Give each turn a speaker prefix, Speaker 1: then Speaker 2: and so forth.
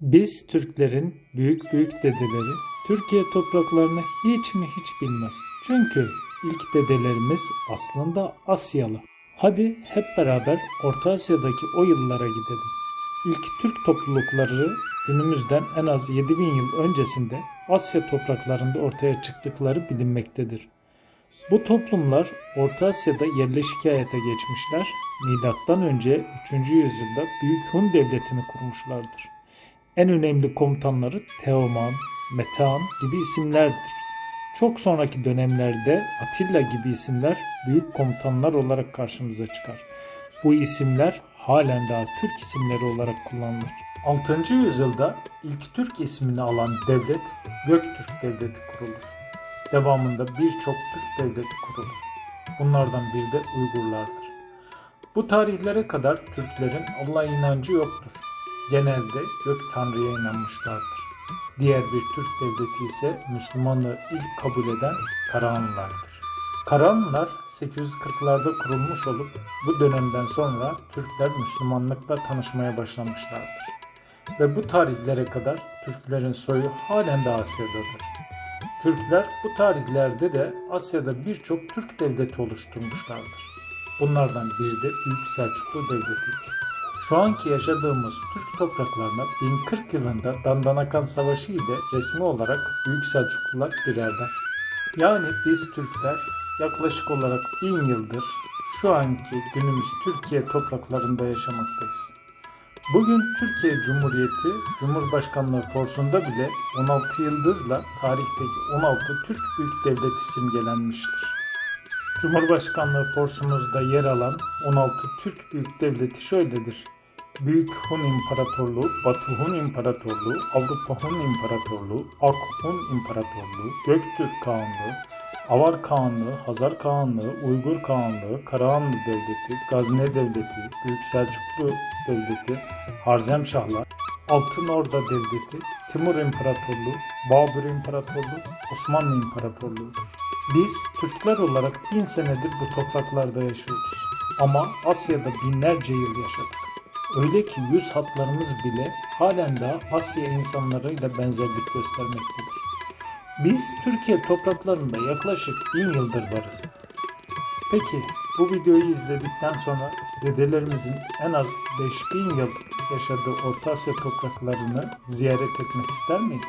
Speaker 1: Biz Türklerin büyük büyük dedeleri Türkiye topraklarını hiç mi hiç bilmez. Çünkü ilk dedelerimiz aslında Asyalı. Hadi hep beraber Orta Asya'daki o yıllara gidelim. İlk Türk toplulukları günümüzden en az 7000 yıl öncesinde Asya topraklarında ortaya çıktıkları bilinmektedir. Bu toplumlar Orta Asya'da yerleşik hayata geçmişler. Milattan önce 3. yüzyılda Büyük Hun Devleti'ni kurmuşlardır. En önemli komutanları Teoman, Metehan gibi isimlerdir. Çok sonraki dönemlerde Atilla gibi isimler büyük komutanlar olarak karşımıza çıkar. Bu isimler halen daha Türk isimleri olarak kullanılır. 6. yüzyılda ilk Türk ismini alan devlet Göktürk Devleti kurulur. Devamında birçok Türk devleti kurulur. Bunlardan biri de Uygurlardır. Bu tarihlere kadar Türklerin Allah inancı yoktur. Genelde gök tanrıya inanmışlardır. Diğer bir Türk devleti ise Müslümanlığı ilk kabul eden Karahanlılardır. Karahanlılar 840'larda kurulmuş olup bu dönemden sonra Türkler Müslümanlıkla tanışmaya başlamışlardır. Ve bu tarihlere kadar Türklerin soyu halen de Asya'dadır. Türkler bu tarihlerde de Asya'da birçok Türk devleti oluşturmuşlardır. Bunlardan biri de Büyük Selçuklu Devleti'dir. Şu anki yaşadığımız Türk topraklarına 1040 yılında Dandanakan Savaşı ile resmi olarak Büyük Selçuklular girerler. Yani biz Türkler yaklaşık olarak 1000 yıldır şu anki günümüz Türkiye topraklarında yaşamaktayız. Bugün Türkiye Cumhuriyeti Cumhurbaşkanlığı forsunda bile 16 yıldızla tarihteki 16 Türk Büyük Devleti simgelenmiştir. Cumhurbaşkanlığı forsumuzda yer alan 16 Türk Büyük Devleti şöyledir. Büyük Hun İmparatorluğu, Batı Hun İmparatorluğu, Avrupa Hun İmparatorluğu, Ak Hun İmparatorluğu, Göktürk Kağanlığı, Avar Kağanlığı, Hazar Kağanlığı, Uygur Kağanlığı, Karahanlı Devleti, Gazne Devleti, Büyük Selçuklu Devleti, Harzemşahlar, Altın Orda Devleti, Timur İmparatorluğu, Babür İmparatorluğu, Osmanlı İmparatorluğu'dur. Biz Türkler olarak bin senedir bu topraklarda yaşıyoruz. Ama Asya'da binlerce yıl yaşadık. Öyle ki yüz hatlarımız bile halen daha Asya insanlarıyla benzerlik göstermektedir. Biz Türkiye topraklarında yaklaşık bin yıldır varız. Peki bu videoyu izledikten sonra dedelerimizin en az 5000 yıl yaşadığı Orta Asya topraklarını ziyaret etmek ister miydin?